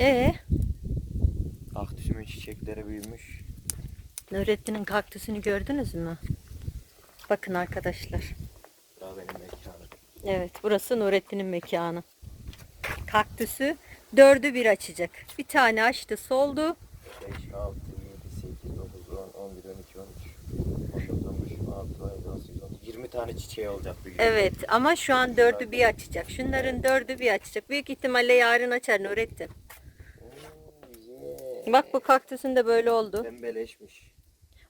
Ee, Kaktüsümün çiçekleri büyümüş. Nurettin'in kaktüsünü gördünüz mü? Bakın arkadaşlar. Daha benim mekanım. Evet, burası Nurettin'in mekanı. Kaktüsü dördü bir açacak. Bir tane açtı, soldu. 5, 6, 7, 8, 9, 10, 11, 12, 13, 14, 15, 16, 17, 18, 19, 20 tane çiçeği olacak gün. Evet ama şu an dördü bir açacak. Şunların dördü bir açacak. Büyük ihtimalle yarın açar Nurettin. Bak bu kaktüsün de böyle oldu. Pembeleşmiş.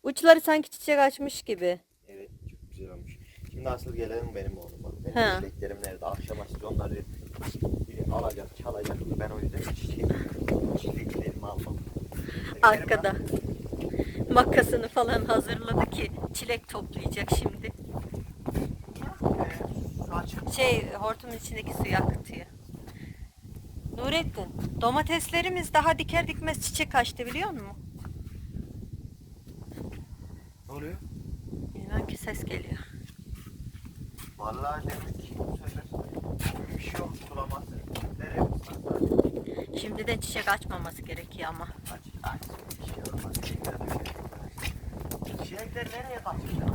Uçları sanki çiçek açmış gibi. Evet çok güzel olmuş. Şimdi asıl gelelim benim oğluma. Benim Ha. çileklerim nerede? Akşam asıl onları biri alacak, çalacak. Ben o yüzden çiçek, çileklerimi almam. Arkada. Makasını falan hazırladı ki çilek toplayacak şimdi. Ee. Şey hortumun içindeki suyu akıtıyor. Nurettin, domateslerimiz daha diker dikmez çiçek açtı biliyor musun? Ne oluyor? Bilmem ki ses geliyor. Vallahi demek ki bir şey yok bulamazsın. Nereye bulsan Şimdiden çiçek açmaması gerekiyor ama. aç. Aç. Bir şey olmaz. Çilekler nereye kaçacak?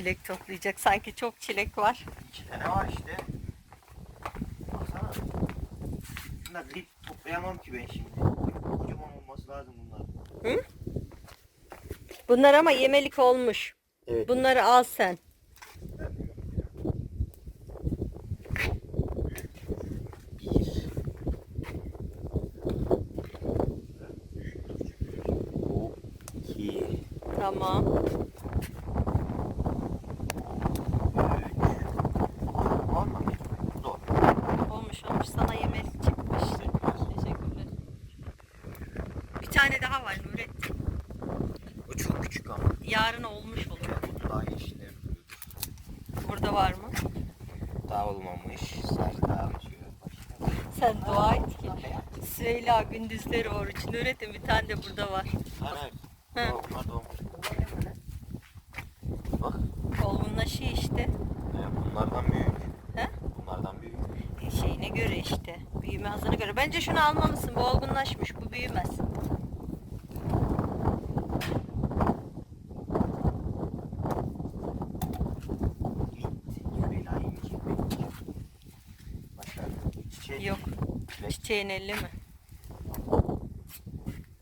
Çilek toplayacak. Sanki çok çilek var. İki tane var işte. Baksana. Şunlar dip toplayamam ki ben şimdi. Kocaman olması lazım bunlar. Bunlar ama yemelik olmuş. Evet. Bunları al sen. Bir. Bu iki. Tamam. Olmamış. Zor. Olmuş olmuş. Sana yemelik çıkmış. Teşekkürler. Bir tane daha var Nurettin. O çok küçük ama. Yarın olmuş olur. Bu daha yeşiller. Burada var mı? Daha olmamış. Sarı daha açıyor. Sen dua et ki. Süheyla gündüzleri oruç. Nurettin bir tane de burada var. Hayır. Doğmuş. Bak. Olgunlaşıyor işte. e, Bunlardan büyük. He? Bunlardan büyük. E, Şeyine göre işte. Büyüme hızına göre. Bence şunu almalısın. Bu olgunlaşmış. Bu büyümez. Git. Belayım ki. Başka çiçek. Yok. Çiçeğin elli mi?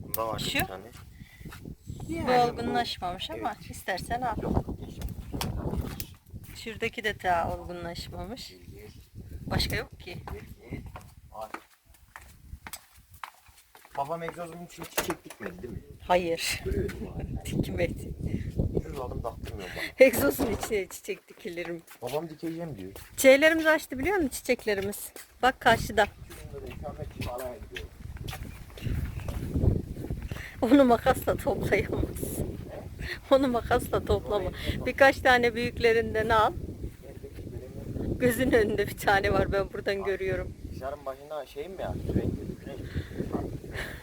Bunda var Şu? bir tane. Bu olgunlaşmamış ama Evet. istersen al. Şuradaki de daha olgunlaşmamış. Başka yok ki. Babam egzozumun için çiçek dikmedi değil mi? Hayır. Görüyordum. Dikmedi. Ucuz aldım taktırmıyorum bak. Egzozun içine çiçek dikilir mi? Babam dikeceğim diyor. Çiçeklerimiz açtı biliyor musun çiçeklerimiz? Bak karşıda. Şunda da ikametçi alaya gidiyor. Onu makasla toplayamazsın. Onu makasla toplama. Birkaç tane büyüklerinden al. Gözün önünde bir tane var ben buradan görüyorum. Bilgisayarın başında şey mi ya? Sürekli güneş.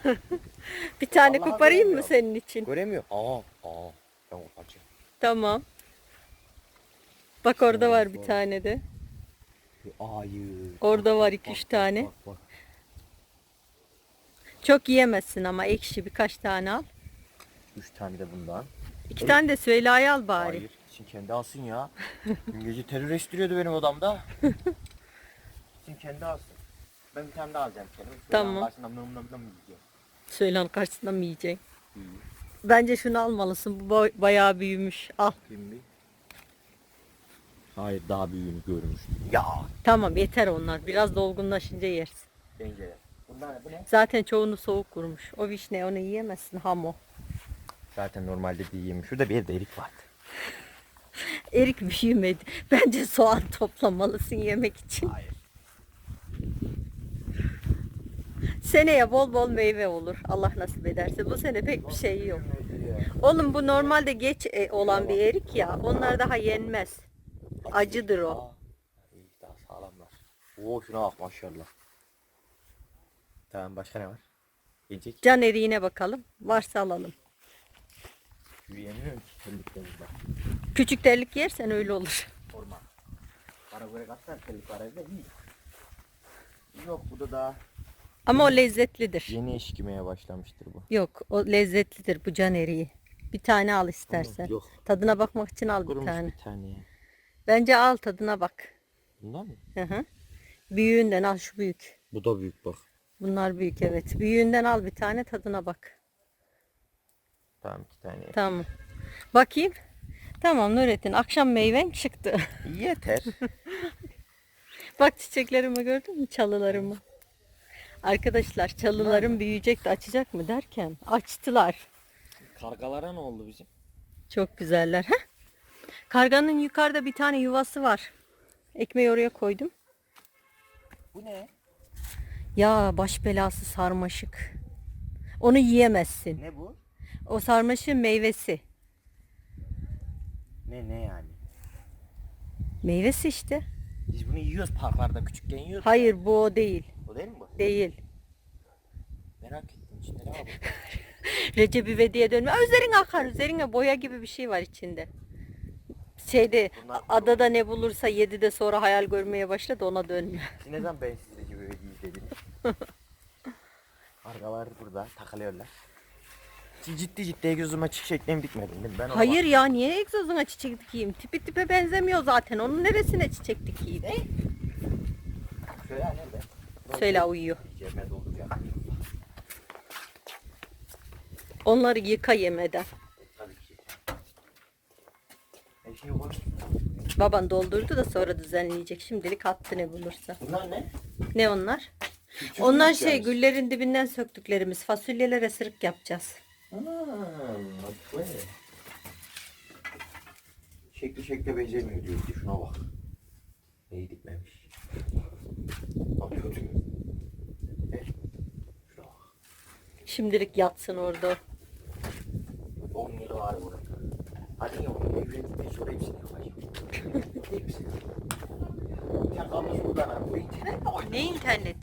Bir tane Vallahi koparayım mı senin için? Göremiyor. Aa, aa. Ben koparacağım. Tamam. Bak orada var bir tane de. Ayı. Orada var iki üç tane. Bak bak. Çok yiyemezsin ama ekşi birkaç tane al. Üç tane de bundan. İki tane de Süheyla'yı al bari. Hayır. Şimdi kendi alsın ya. Dün gece terör estiriyordu benim odamda. Şimdi kendi alsın. Ben bir tane daha alacağım kendim. Tamam. Karşısından nım nım nım yiyeceğim. Süheyla'nın karşısında mı yiyeceksin? İyi. Bence şunu almalısın. Bu boy- bayağı büyümüş. Al. Şimdi. Hayır daha büyüğünü görmüştüm. Ya. Tamam yeter onlar. Biraz dolgunlaşınca yersin. Bence. Bunlar bu ne? Zaten çoğunu soğuk vurmuş. O vişne onu yiyemezsin ham o. Zaten normalde diyeyim. Şurada bir yerde erik vardı. Erik büyümedi. Bence soğan toplamalısın yemek için. Hayır. Seneye bol bol meyve olur. Allah nasip ederse. Bu sene pek bir şey yok. Oğlum bu normalde geç e, olan bir erik ya. Onlar daha yenmez. Acıdır o. Daha sağlamlar. Oo şuna bak maşallah. Tamam başka ne var? Yiyecek. Can eriğine bakalım. Varsa alalım. Yürüyemiyorum ki terlikte burada. Küçük terlik yersen öyle olur. Orman. Para böyle katlar terlik var evde iyi. Yok bu da daha Ama o lezzetlidir. yeni eşkimeye başlamıştır bu. Yok o lezzetlidir bu can eriği. Bir tane al istersen. Yok. Tadına bakmak için al bir Kurumuş tane. bir tane ya. Bence al tadına bak. Bundan mı? Hı hı. Büyüğünden al şu büyük. Bu da büyük bak. Bunlar büyük evet. Büyüğünden al bir tane tadına bak. Tamam iki tane. Tamam. Bakayım. Tamam Nurettin akşam meyven çıktı. Yeter. Bak çiçeklerimi gördün mü çalılarımı? Arkadaşlar çalılarım büyüyecek de açacak mı derken açtılar. Kargalara ne oldu bizim? Çok güzeller. Heh. Karganın yukarıda bir tane yuvası var. Ekmeği oraya koydum. Bu ne? Ya baş belası sarmaşık. Onu yiyemezsin. Ne bu? O sarmaşığın meyvesi. Ne ne yani? Meyvesi işte. Biz bunu yiyoruz parklarda küçükken yiyoruz. Hayır bu o değil. O değil mi bu? Değil. Merak ettim içinde ne var bu? Recep İvedik'e dönme. Aa, Üzerine akar. Üzerine boya gibi bir şey var içinde. Şeyde Bunlar- adada ne bulursa yedi de sonra hayal görmeye başladı ona dönme. Siz ne zaman ben sizde gibi Kargalar burada takılıyorlar. Ciddi ciddi, şeklin bitmedi değil mi? Ben Hayır ya niye egzozuna çiçek dikeyim? Tipi tipe benzemiyor zaten. Onun neresine çiçek dikeyim? bak- Şöyle nerede? Söyle uyuyor. Cebime dolduracağım. Onları yıka yemeden. Tabii ki. Koydum. Baban doldurdu da sonra düzenleyecek. Şimdilik attı ne bulursa. Bunlar ne? Ne onlar? Küçük Onlar şey yani. güllerin dibinden söktüklerimiz. Fasulyelere sırık yapacağız. Aa, bak böyle. Şekli şekle benzemiyor diyor. Şuna bak. Neyi dikmemiş. Bak kötü. Şuna bak. Şimdilik yatsın orada. 10 lira var burada. Hadi ya evlendikten sonra hepsini yapacağım. Hepsini. Ya kalmış buradan ha. Bu internet mi oynuyor? Ne internet?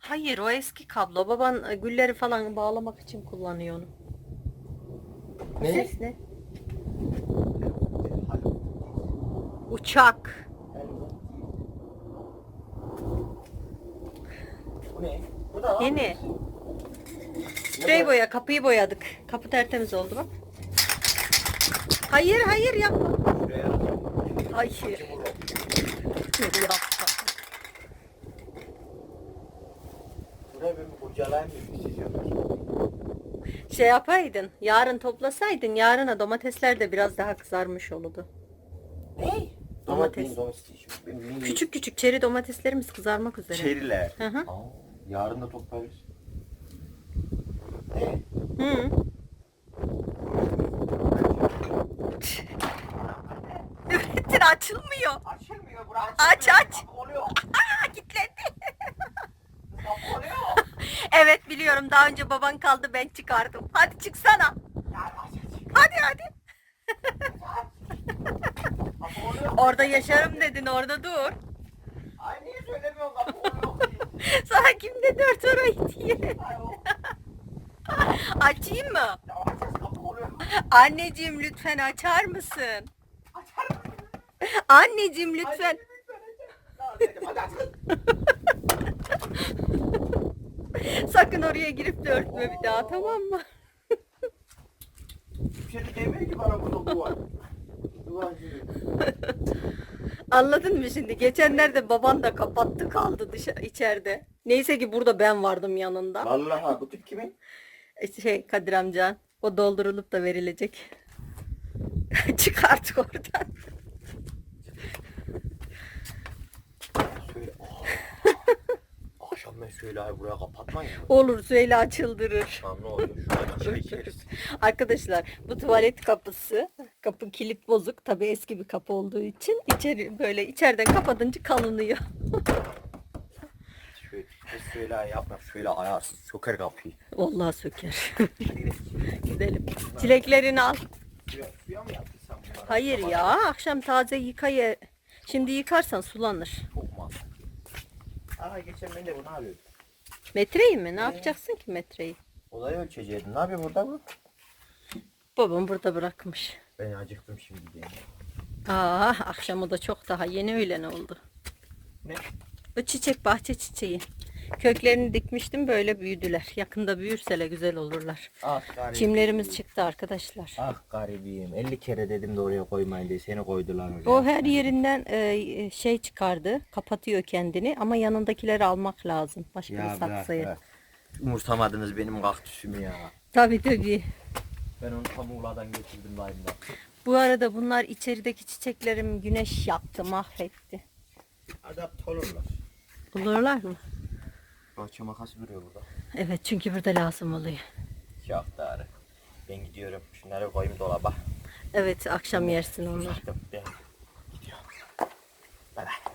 Hayır o eski kablo. Baban e, gülleri falan bağlamak için kullanıyor onu. Ne? Ses ne? Uçak. Ne? Yeni. Sprey boya kapıyı boyadık. Kapı tertemiz oldu bak. Hayır hayır yapma. Şuraya. Hayır. İstiyorsun? Şey yapaydın. Yarın toplasaydın yarına domatesler de biraz daha kızarmış olurdu. Ne? Domates. Domates. Küçük. Küçük küçük çeri domateslerimiz kızarmak üzere. Çeriler. Hı hı. Aa, yarın da toplarız. Ne? Hı. Üretin açılmıyor. Açılmıyor burası. Aç, aç. Oluyor. Aa kilitlendi. Evet biliyorum daha önce baban kaldı ben çıkardım. Hadi çıksana. Hadi hadi. Orada yaşarım dedin orada dur. Ay niye söylemiyorsun. Sana kim dedi ört orayı diye. Açayım mı? Anneciğim lütfen açar mısın? Açar mısın? Anneciğim lütfen. Sakın oraya girip de örtme bir daha tamam mı? Bir şey de demiyor ki bana burada duvar. Duvar gibi. Anladın mı şimdi? Geçenlerde baban da kapattı kaldı dışarı içeride. Neyse ki burada ben vardım yanında. Vallahi bu tip kimin? E, Şey Kadir amcan o doldurulup da verilecek. Çık artık oradan. Söyle. Ay buraya kapatmayın? Olur Süheyla çıldırır. Tamam ne oluyor? Arkadaşlar bu tuvalet kapısı kapı kilit bozuk tabi eski bir kapı olduğu için içeri böyle içeriden kapatınca kalınıyor. Şöyle, şöyle yapma. Şöyle ayarsız. Söker kapıyı. Vallahi söker. Gidelim. Çileklerini al. Suya, suya mı yaptın sen bunları? Hayır ya akşam taze yıkayı. Şimdi yıkarsan sulanır. Çok Aa geçen ben de bunu arıyordum. Metreyi mi? Ne yapacaksın ki metreyi? Olayı ölçeceydin. Ne yapıyor burada bu? Babam burada bırakmış. Ben acıktım şimdi diye. Aa, akşamı da çok daha yeni öğlen oldu. Ne? Bu çiçek bahçe çiçeği. Köklerini dikmiştim böyle büyüdüler. Yakında büyürseler güzel olurlar. Ah garibim. Çimlerimiz çıktı arkadaşlar. Ah garibim. 50 kere dedim de oraya koymayın diye seni koydular oraya. O her yerinden e, şey çıkardı. Kapatıyor kendini ama yanındakileri almak lazım. Başka bir Ya bırak saksıya. bırak. Umursamadınız benim kaktüsümü ya. Tabii tabii. Ben onu tam Muğla'dan getirdim dayımdan. Bu arada bunlar içerideki çiçeklerim güneş yaktı, mahvetti. Adapte olurlar. Bulurlar mı? Bahçe makası duruyor burada. Evet çünkü burada lazım oluyor. Şahtarı. Ben gidiyorum. Şunları koyayım dolaba. Evet akşam yersin onları. Ben gidiyorum. Bye bye.